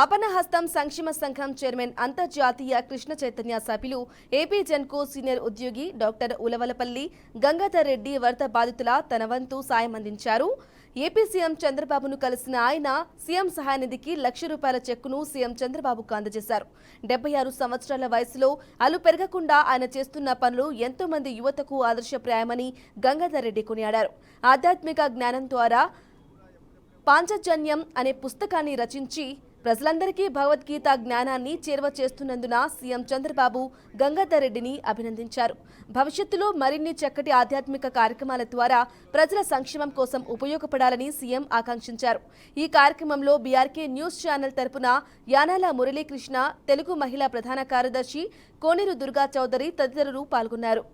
ఆపణహస్తం సంక్షేమ సంఘం చైర్మన్ అంతర్జాతీయ కృష్ణ చైతన్య సభ్యులు ఏపీ జెన్కో సీనియర్ ఉద్యోగి డాక్టర్ ఉలవలపల్లి గంగాధర్ రెడ్డి వరద బాధితుల తన వంతు సాయం అందించారు. ఏపీ సీఎం చంద్రబాబును కలిసిన ఆయన సీఎం సహాయనిధికి లక్ష రూపాయల చెక్కును సీఎం చంద్రబాబుకు అందజేశారు. డెబ్బై ఆరు సంవత్సరాల వయసులో అలు పెరగకుండా ఆయన చేస్తున్న పనులు ఎంతో మంది యువతకు ఆదర్శప్రాయమని గంగాధర్ రెడ్డి కొనియాడారు. ఆధ్యాత్మిక జ్ఞానం ద్వారా పాంచజన్యం అనే పుస్తకాన్ని రచించి ప్రజలందరికీ భగవద్గీత జ్ఞానాన్ని చేరువ చేస్తున్నందున సీఎం చంద్రబాబు గంగాధర్ రెడ్డిని అభినందించారు. భవిష్యత్తులో మరిన్ని చక్కటి ఆధ్యాత్మిక కార్యక్రమాల ద్వారా ప్రజల సంక్షేమం కోసం ఉపయోగపడాలని సీఎం ఆకాంక్షించారు. ఈ కార్యక్రమంలో బీఆర్కే న్యూస్ ఛానల్ తరపున యానాల మురళీకృష్ణ తెలుగు మహిళా ప్రధాన కార్యదర్శి కోనేరు దుర్గా చౌదరి తదితరులు పాల్గొన్నారు.